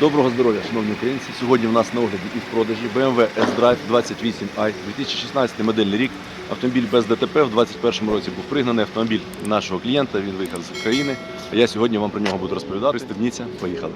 Доброго здоров'я, шановні українці. Сьогодні в нас на огляді і в продажі BMW S-Drive 28i 2016 модельний рік. Автомобіль без ДТП в 2021 році був пригнаний автомобіль нашого клієнта. Він виїхав з України. А я сьогодні вам про нього буду розповідати. Пристебніться, поїхали.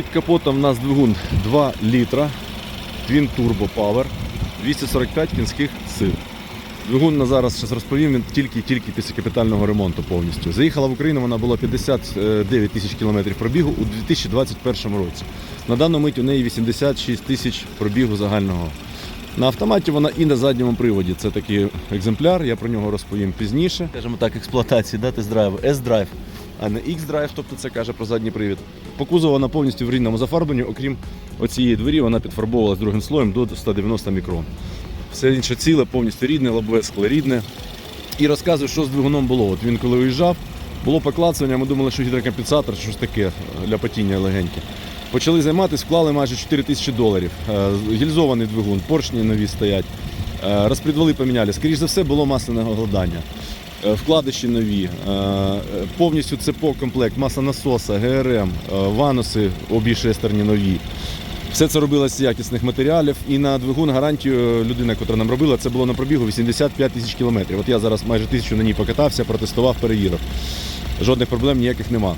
Під капотом у нас двигун 2 літра, Twin Turbo Power, 245 кінських сил. Двигун на зараз зараз розповім, він тільки-тільки після капітального ремонту повністю. Заїхала в Україну, вона була 59 тисяч кілометрів пробігу у 2021 році. На дану мить у неї 86 тисяч пробігу загального. На автоматі вона і на задньому приводі. Це такий екземпляр, я про нього розповім пізніше. Скажімо так, експлуатації, да, тест-драйву, S-Drive, а не X-Drive, тобто це каже про задній привід. По кузову вона повністю в рідному зафарбленні, окрім оцієї двері, вона підфарбовувалась другим слоєм до 190 мікрон. Все інше ціле, повністю рідне, лобове скло рідне. І розказую, що з двигуном було. От він коли виїжджав, було поклацування, ми думали, що гідрокомпенсатор, щось таке для потіння легеньке. Почали займатися, вклали майже 4 тисячі доларів. Е, Гільзований двигун, поршні нові стоять. Е, Розпредвали поміняли. Скоріше за все, було масляне голодання. Е, Вкладиші нові, е, повністю цепок комплект, маса насоса, ГРМ, е, вануси обі шестерні нові. Все це робилося з якісних матеріалів. І на двигун гарантію людина, яка нам робила, це було на пробігу 85 тисяч кілометрів. От я зараз майже тисячу на ній покатався, протестував, перевірив. Жодних проблем ніяких нема.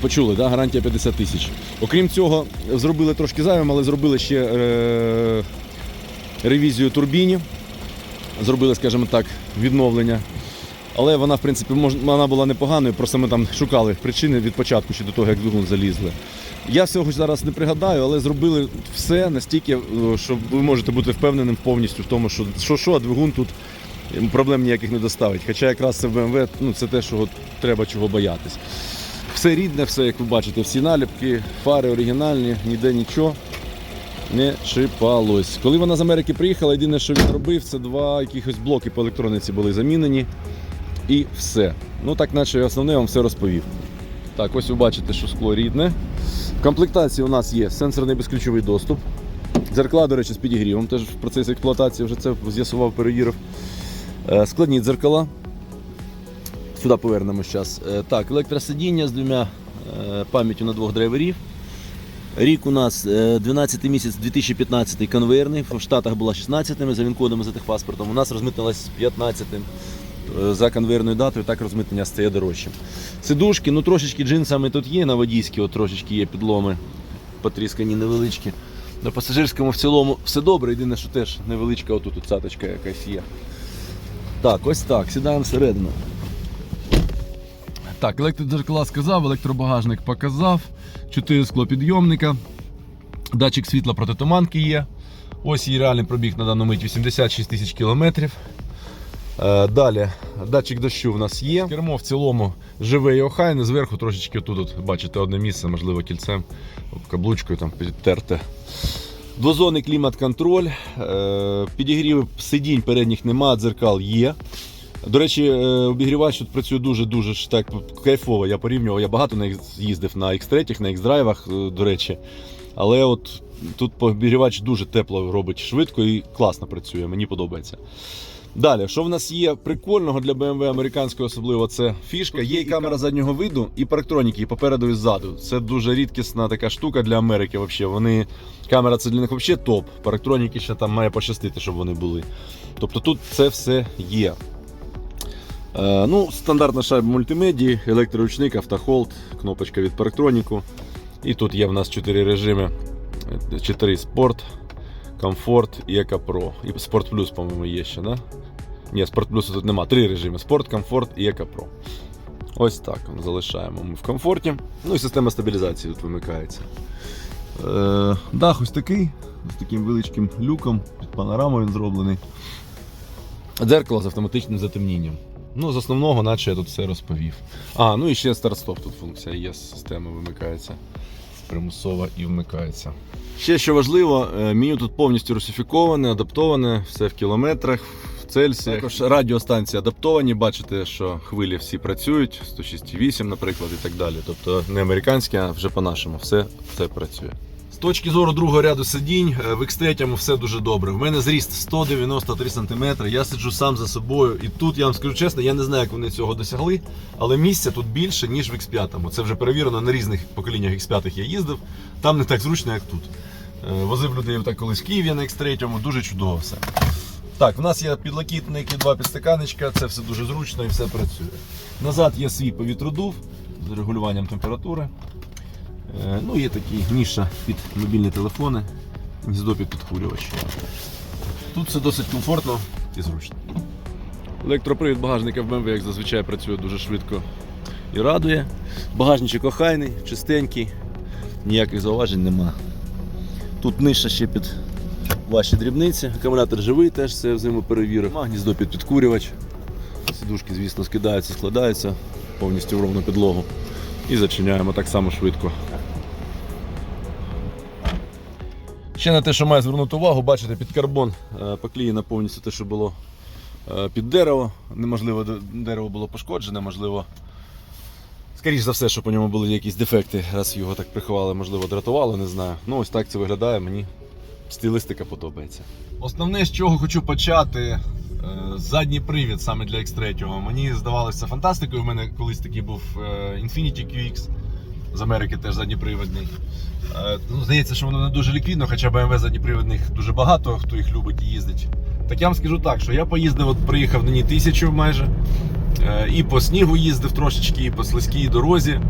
Почули, да? гарантія 50 тисяч. Окрім цього, зробили трошки зайвим, але зробили ще е- ревізію турбіні. Зробили, скажімо так, відновлення. Але вона, в принципі, мож... вона була непоганою, просто ми там шукали причини від початку ще до того, як двигун залізли. Я всього зараз не пригадаю, але зробили все настільки, е, що ви можете бути впевненим повністю в тому, що що, що а двигун тут проблем ніяких не доставить. Хоча якраз це в BMW ну, це те, що треба чого боятись. Все рідне, все, як ви бачите, всі наліпки, фари оригінальні, ніде нічого не шипалось. Коли вона з Америки приїхала, єдине, що він робив, це два якихось блоки по електрониці були замінені. І все. Ну так, наче основне я вам все розповів. Так, ось ви бачите, що скло рідне. В комплектації у нас є сенсорний безключовий доступ. Дзеркала, до речі, з підігрівом, теж в процесі експлуатації вже це з'ясував, перевірив. Е, Складні дзеркала. Сюди повернемось зараз. Так, електросидіння з двома е, пам'яттю на двох драйверів. Рік у нас е, 12 місяць 2015 конвейерний, в Штатах була 16 за він-кодом за техпаспортом. У нас розмитнилась 15 е, за конвейерною датою, так розмитнення стає дорожчим. Сидушки, ну трошечки джинсами тут є на водійській, от трошечки є підломи, потріскані невеличкі. На пасажирському в цілому все добре, єдине, що теж невеличка отут от цяточка якась є. Так, ось так, сідаємо всередину. Так, електродзеркала сказав, електробагажник показав, 4 склопідйомника, датчик світла протитуманки є. Ось її реальний пробіг на дану мить 86 тисяч кілометрів. Е, Далі датчик дощу в нас є. Кермо в цілому живе і охайне. Зверху трошечки тут от, бачите одне місце, можливо, кільцем, каблучкою там підтерте. Двозонний клімат-контроль. Е, Підігріви сидінь передніх нема, дзеркал є. До речі, е, обігрівач тут працює дуже-дуже так кайфово. Я порівнював, я багато на їздив на X3, на X-драйвах, до речі. Але от тут обігрівач дуже тепло робить швидко і класно працює, мені подобається. Далі, що в нас є прикольного для BMW американської особливо, це фішка. Є і камера заднього виду, і парктроніки і попереду і ззаду. Це дуже рідкісна така штука для Америки. Вообще. Вони, камера це для них взагалі топ. Парктроніки ще там має пощастити, щоб вони були. Тобто тут це все є. Е, ну, Стандартна шайба мультимедії, електроручник, автохолд, кнопочка від парктроніку. І тут є в нас 4 режими: 4 спорт, комфорт і Еко Pro. І Спорт Плюс, по-моєму, є ще, да? Ні, Спорт Плюс тут нема. Три режими: спорт, комфорт і Еко Pro. Ось так залишаємо ми в комфорті. Ну і система стабілізації тут вимикається. Е, дах ось такий, з таким величким люком, під панорамою він зроблений. Дзеркало з автоматичним затемнінням. Ну, з основного, наче я тут все розповів. А, ну і ще старт-стоп тут функція є, система вимикається примусово і вмикається. Ще що важливо, е, меню тут повністю русифіковане, адаптоване, все в кілометрах, в Цельсіях. Також радіостанції адаптовані, бачите, що хвилі всі працюють, 106,8, наприклад, і так далі. Тобто не американські, а вже по-нашому, все все працює. З точки зору другого ряду сидінь, е, в X3 все дуже добре. В мене зріст 193 см, я сиджу сам за собою. І тут я вам скажу чесно, я не знаю, як вони цього досягли, але місця тут більше, ніж в X5. Це вже перевірено на різних поколіннях X5 я їздив. Там не так зручно, як тут. Е, Возив людей так колись в Києві на X3, дуже чудово все. Так, в нас є підлокітник два підстаканечка, це все дуже зручно і все працює. Назад є свій повітродув з регулюванням температури. Е, Ну, є такі ніша під мобільні телефони, гніздо під підкурювач. Тут все досить комфортно і зручно. Електропривід багажника в BMW, як зазвичай, працює дуже швидко і радує. Багажничок охайний, чистенький, ніяких зауважень нема. Тут ниша ще під ваші дрібниці. Акумулятор живий, теж це взиму перевірив. Гніздо під підкурювач. Сідушки, звісно, скидаються, складаються повністю в ровну підлогу. І зачиняємо так само швидко. Ще на те, що має звернути увагу, бачите, під карбон е, поклеєно повністю те, що було е, під дерево. Неможливо, дерево було пошкоджене, можливо. Скоріше за все, що по ньому були якісь дефекти, раз його так приховали, можливо, дратувало, не знаю. Ну, ось так це виглядає, мені стилістика подобається. Основне, з чого хочу почати, е, задній привід саме для X3. Мені здавалося фантастикою. У мене колись такий був Infiniti QX з Америки теж задніпривідний. Е, Ну, здається, що воно не дуже ліквідно, хоча BMW задніпривідних дуже багато, хто їх любить і їздить. Так я вам скажу так, що я поїздив, от приїхав на ній тисячу майже. Е, І по снігу їздив трошечки, і по слизькій дорозі.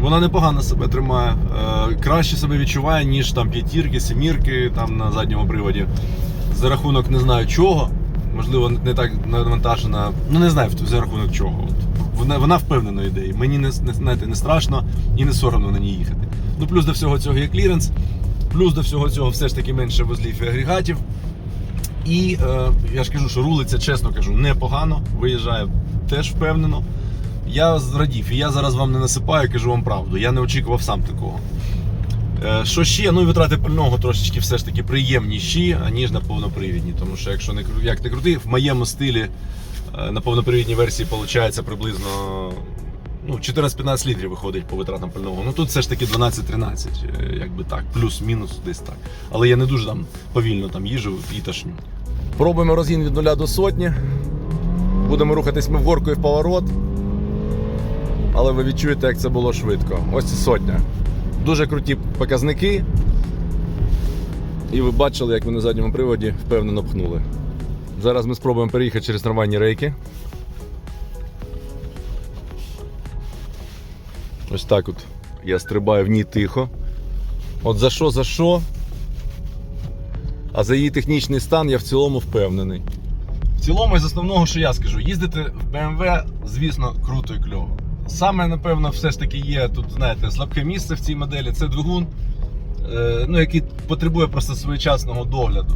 Вона непогано себе тримає. Е, Краще себе відчуває, ніж там п'ятірки, сімірки там на задньому приводі. За рахунок не знаю чого. Можливо, не так навантажена. Ну не знаю за рахунок чого. От. Вона, вона впевнено йде. І Мені не, не, знаєте, не страшно і не соромно на ній їхати. Ну плюс до всього цього є кліренс, плюс до всього цього все ж таки менше вузлів і агрегатів. І е, я ж кажу, що рулиться, чесно кажу, непогано. Виїжджає теж впевнено. Я зрадів, і я зараз вам не насипаю, кажу вам правду. Я не очікував сам такого. Е, Що ще? Ну і витрати пального трошечки все ж таки приємніші, аніж на повнопривідній. Тому що, якщо не як не крути, в моєму стилі на повнопривідній версії виходить приблизно ну, 14-15 літрів виходить по витратам пального. Ну тут все ж таки 12-13, е, якби так, плюс-мінус десь так. Але я не дуже там повільно там їжу і тошню. Пробуємо розгін від 0 до сотні. Будемо рухатись ми в горку і в поворот. Але ви відчуєте, як це було швидко. Ось це сотня. Дуже круті показники. І ви бачили, як ви на задньому приводі впевнено пхнули. Зараз ми спробуємо переїхати через нормальні рейки. Ось так от я стрибаю в ній тихо. От за що, за що. А за її технічний стан я в цілому впевнений. В цілому, із основного, що я скажу, їздити в BMW, звісно, круто і кльово. Саме, напевно, все ж таки є тут, знаєте, слабке місце в цій моделі це двигун, е, ну, який потребує просто своєчасного догляду,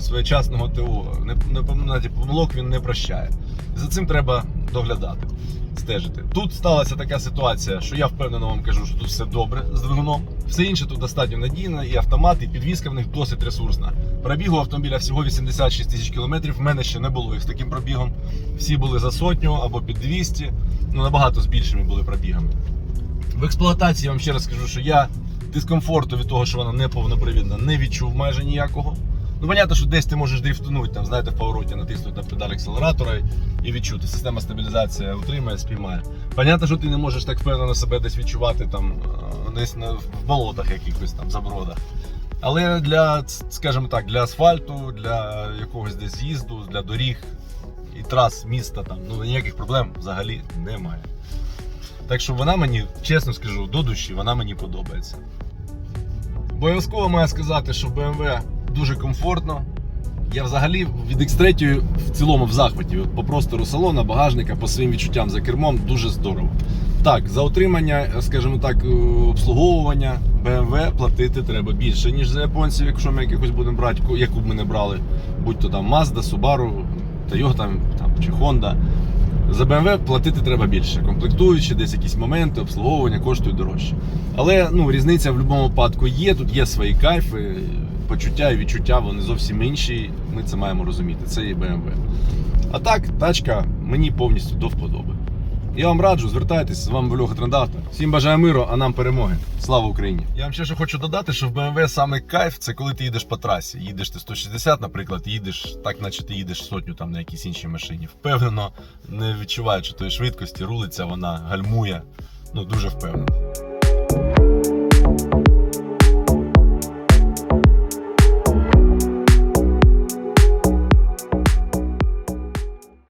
своєчасного ТО. Не, не, знаєте, помилок він не прощає. За цим треба доглядати, стежити. Тут сталася така ситуація, що я впевнено вам кажу, що тут все добре з двигуном. Все інше тут достатньо надійно, і автомат, і підвізка в них досить ресурсна. Пробігу автомобіля всього 86 тисяч кілометрів. В мене ще не було їх з таким пробігом. Всі були за сотню або під 200, ну набагато з більшими були пробігами. В експлуатації я вам ще раз скажу, що я дискомфорту від того, що вона не повнопривідна, не відчув майже ніякого. Ну, понятно, що десь ти можеш дрифтунути, там, знаєте, в повороті натиснути на педаль акселератора і відчути. Система стабілізації утримає, спіймає. Понятно, що ти не можеш так впевнено себе десь відчувати там, е, десь в болотах якихось там забродах. Але для, скажімо так, для асфальту, для якогось десь з'їзду, для доріг і трас міста там ну, ніяких проблем взагалі немає. Так що вона мені, чесно скажу, до душі вона мені подобається. Обов'язково маю сказати, що BMW дуже комфортно, Я взагалі від X3 в цілому в захваті. От По простору салона, багажника, по своїм відчуттям за кермом дуже здорово. Так, за утримання, скажімо так, е, обслуговування BMW платити треба більше, ніж за японців, якщо ми якихось будемо брати, яку б ми не брали, будь то там Mazda, Subaru, Toyota там, чи Honda. За BMW платити треба більше. Комплектуючі, десь якісь моменти, обслуговування коштують дорожче. Але ну, різниця в будь-якому випадку є. Тут є свої кайфи, почуття і відчуття, вони зовсім інші. Ми це маємо розуміти. Це є BMW. А так, тачка мені повністю до вподоби. Я вам раджу, звертайтесь, з вами Вольога Трендавто. Всім бажаю миру, а нам перемоги. Слава Україні! Я вам ще що хочу додати, що в BMW саме кайф це коли ти їдеш по трасі. Їдеш ти 160, наприклад, їдеш так, наче ти їдеш сотню там на якійсь іншій машині. Впевнено, не відчуваючи тої швидкості, рулиться вона, гальмує. Ну дуже впевнено.